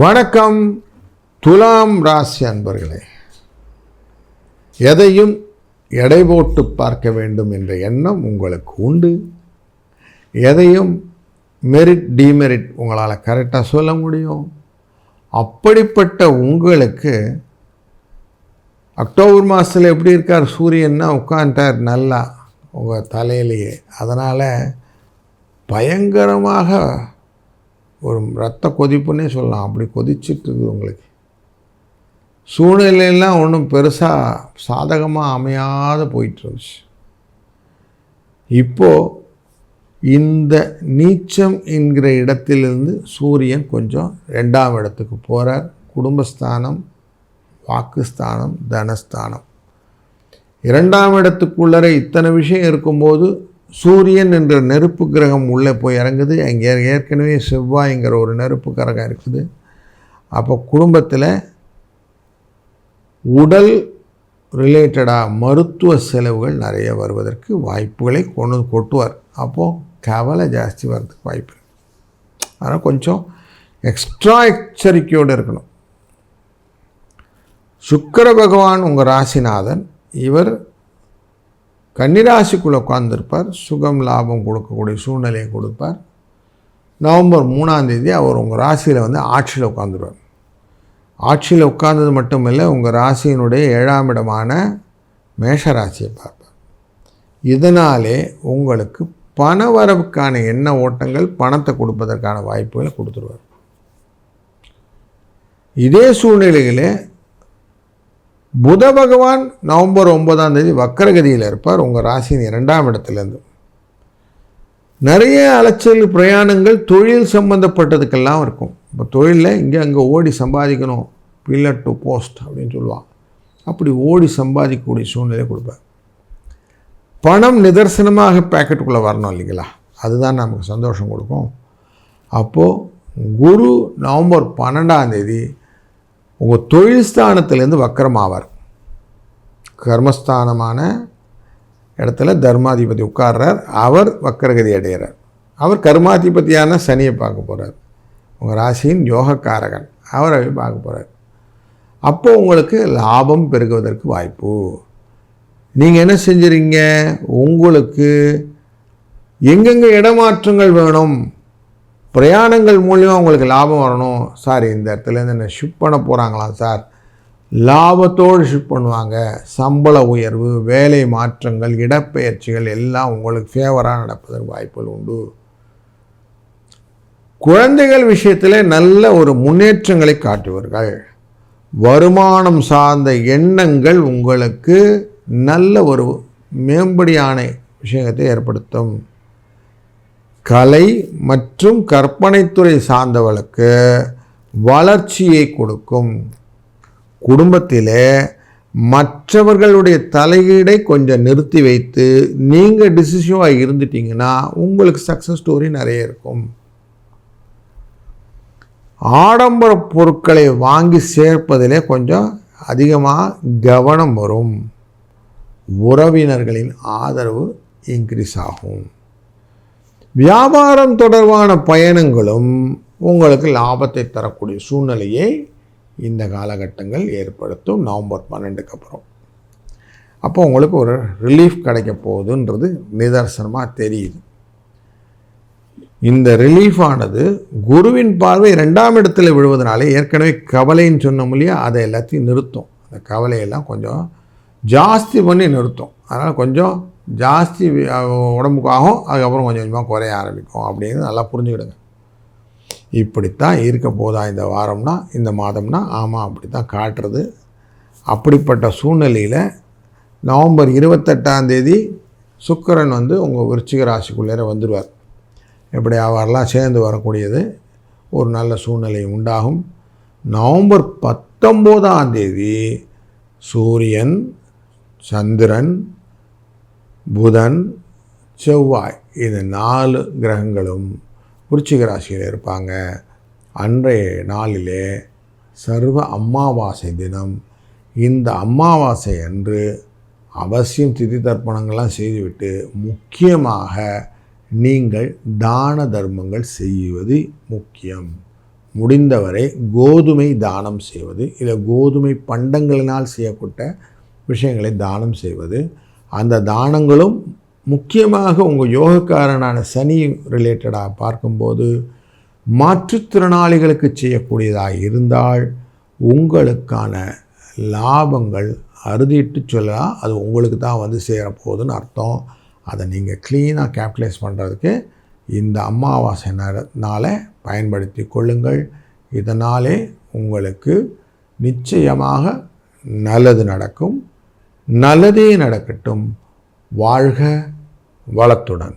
வணக்கம். துலாம் ராசி அன்பர்களே எதையும் எடை போட்டு பார்க்க வேண்டும் என்ற எண்ணம் உங்களுக்கு உண்டு. எதையும் மெரிட் டிமெரிட் உங்களால் கரெக்டாக சொல்ல முடியும். அப்படிப்பட்ட உங்களுக்கு அக்டோபர் மாதத்தில் எப்படி இருக்கார்? சூரியன்னா உட்காந்துட்டார் நல்லா உங்கள் தலையிலேயே. அதனால் பயங்கரமாக ஒரு ரத்த கொதிப்புன்னே சொல்லலாம். அப்படி கொதிச்சுட்டு உங்களுக்கு. சூழ்நிலையெல்லாம் ஒன்றும் பெருசாக சாதகமாக அமையாத போயிட்டுருந்துச்சு. இப்போது இந்த நீச்சம் என்கிற இடத்திலிருந்து சூரியன் கொஞ்சம் ரெண்டாம் இடத்துக்கு போகிறார் குடும்பஸ்தானம் வாக்குஸ்தானம் தனஸ்தானம். இரண்டாம் இடத்துக்குள்ளரை இத்தனை விஷயம் இருக்கும்போது சூரியன் என்ற நெருப்பு கிரகம் உள்ளே போய் இறங்குது. அங்கே ஏற்கனவே செவ்வாய்ங்கிற ஒரு நெருப்பு கிரகம் இருக்குது. அப்போ குடும்பத்தில் உடல் ரிலேட்டடாக மருத்துவ செலவுகள் நிறைய வருவதற்கு வாய்ப்புகளை கொண்டு கொட்டுவார். அப்போது கவலை ஜாஸ்தி வர்றதுக்கு வாய்ப்பு ஆனால் கொஞ்சம் எக்ஸ்ட்ரா எச்சரிக்கையோடு இருக்கணும். சுக்கர பகவான் உங்கள் ராசிநாதன் இவர் கன்னிராசிக்குள்ளே உட்காந்துருப்பார் சுகம் லாபம் கொடுக்கக்கூடிய சூழ்நிலையை கொடுப்பார். நவம்பர் மூணாம் தேதி அவர் உங்கள் ராசியில் வந்து ஆட்சியில் உட்காந்துருவார் ஆட்சியில் உட்கார்ந்தது மட்டும் இல்லை உங்கள் ராசியினுடைய ஏழாம் இடமான மேஷ ராசியை பார்ப்பார். இதனாலே உங்களுக்கு பண வரவுக்கான எண்ண ஓட்டங்கள் பணத்தை கொடுப்பதற்கான வாய்ப்புகளை கொடுத்துருவார். இதே சூழ்நிலையில் புத பகவான் நவம்பர் ஒன்பதாம் தேதி வக்கரகதியில் இருப்பார். உங்கள் ராசியின் இரண்டாம் இடத்துலேருந்து. நிறைய அலைச்சல் பிரயாணங்கள் தொழில் சம்பந்தப்பட்டதுக்கெல்லாம் இருக்கும். இப்போ தொழிலில் இங்கே அங்கே ஓடி சம்பாதிக்கணும். பில்லர் டு போஸ்ட் அப்படின்னு சொல்லுவான் அப்படி ஓடி சம்பாதிக்கக்கூடிய சூழ்நிலை கொடுப்பேன் பணம் நிதர்சனமாக பேக்கெட்டுக்குள்ளே வரணும் இல்லைங்களா? அதுதான் நமக்கு சந்தோஷம் கொடுக்கும். அப்போது குரு நவம்பர் பன்னெண்டாம் தேதி உங்கள் தொழில் ஸ்தானத்துலேருந்து வக்கரமாவார். கர்மஸ்தானமான இடத்துல தர்மாதிபதி உட்கார்றார். அவர் வக்கரகதி அடைகிறார் அவர் கர்மாதிபதியான சனியை பார்க்க போகிறார் உங்கள் ராசியின் யோகக்காரகன் அவரை பார்க்க போகிறார் அப்போது உங்களுக்கு லாபம் பெருகுவதற்கு வாய்ப்பு. நீங்கள் என்ன செஞ்சுறீங்க உங்களுக்கு எங்கெங்கே இடமாற்றங்கள் வேணும்? பிரயாணங்கள் மூலியமாக உங்களுக்கு லாபம் வரணும். சார் இந்த இடத்துலேருந்து என்ன ஷிஃப்ட் பண்ண போகிறாங்களாம் சார். லாபத்தோடு ஷிஃப்ட் பண்ணுவாங்க. சம்பள உயர்வு வேலை மாற்றங்கள் இடப்பெயர்ச்சிகள் எல்லாம் உங்களுக்கு ஃபேவராக நடப்பதற்கு வாய்ப்புகள் உண்டு. குழந்தைகள் விஷயத்தில் நல்ல ஒரு முன்னேற்றங்களை காட்டுவார்கள். வருமானம் சார்ந்த எண்ணங்கள் உங்களுக்கு நல்ல ஒரு மேம்படியான விஷயத்தை ஏற்படுத்தும். கலை மற்றும் கற்பனைத்துறை சார்ந்தவளுக்கு வளர்ச்சியை கொடுக்கும். குடும்பத்திலே மற்றவர்களுடைய தலையீடை கொஞ்சம் நிறுத்தி வைத்து நீங்கள் டிசிஷிவாக இருந்துட்டீங்கன்னா உங்களுக்கு சக்ஸஸ் ஸ்டோரி நிறைய இருக்கும். ஆடம்பர பொருட்களை வாங்கி சேர்ப்பதிலே கொஞ்சம் அதிகமாக கவனம் வரும். உறவினர்களின் ஆதரவு இன்க்ரீஸ் ஆகும். வியாபாரம் தொடர்பான பயணங்களும் உங்களுக்கு லாபத்தை தரக்கூடிய சூழ்நிலையை இந்த காலகட்டங்கள் ஏற்படுத்தும். நவம்பர் பன்னெண்டுக்கு அப்புறம். அப்போ உங்களுக்கு ஒரு ரிலீஃப் கிடைக்க போகுதுன்றது நிதர்சனமாக தெரியுது. இந்த ரிலீஃபானது குருவின் பார்வை ரெண்டாம் இடத்துல விழுவதனாலே ஏற்கனவே கவலைன்னு சொன்னோம் இல்லையா? அதை எல்லாத்தையும் நிறுத்தும். அந்த கவலையெல்லாம் கொஞ்சம் ஜாஸ்தி பண்ணி நிறுத்தும். அதனால் கொஞ்சம் ஜாஸ்தி உடம்புக்கு ஆகும் அதுக்கப்புறம் கொஞ்சம் கொஞ்சமாக குறைய ஆரம்பிக்கும். அப்படின்னு நல்லா புரிஞ்சுக்கிடுங்க. இப்படித்தான் இருக்க போதா இந்த வாரம்னா இந்த மாதம்னா? ஆமாம் அப்படி தான் காட்டுறது. அப்படிப்பட்ட சூழ்நிலையில் நவம்பர் இருபத்தெட்டாம் தேதி சுக்கிரன் வந்து உங்கள் விருச்சிக ராசிக்குள்ளேற வந்துடுவார் இப்படி அவரெல்லாம் சேர்ந்து வரக்கூடியது ஒரு நல்ல சூழ்நிலை உண்டாகும். நவம்பர் பத்தொம்போதாம் தேதி சூரியன் சந்திரன் புதன் செவ்வாய் இது நாலு கிரகங்களும் விருச்சிக ராசியில் இருப்பாங்க. அன்றைய நாளிலே சர்வ அமாவாசை தினம். இந்த அமாவாசை அன்று அவசியம் திதி தர்ப்பணங்கள்லாம் செய்துவிட்டு முக்கியமாக நீங்கள் தான தர்மங்கள் செய்வது முக்கியம். முடிந்தவரை கோதுமை தானம் செய்வது இல்லை கோதுமை பண்டங்களினால் செய்யப்பட்ட விஷயங்களை தானம் செய்வது அந்த தானங்களும் முக்கியமாக உங்கள் யோகக்காரனான சனி ரிலேட்டடாக பார்க்கும்போது மாற்றுத்திறனாளிகளுக்கு செய்யக்கூடியதாக இருந்தால் உங்களுக்கான லாபங்கள் அறுதிட்டு சொல்லலாம் அது உங்களுக்கு தான் வந்து சேரப்போகுதுன்னு அர்த்தம். அதை நீங்கள் க்ளீனாக கேபிட்டலைஸ் பண்ணுறதுக்கு இந்த அமாவாசை நேரத்தினால பயன்படுத்தி கொள்ளுங்கள். இதனாலே உங்களுக்கு நிச்சயமாக நல்லது நடக்கும். நல்லதே நடக்கட்டும். வாழ்க வளத்துடன்.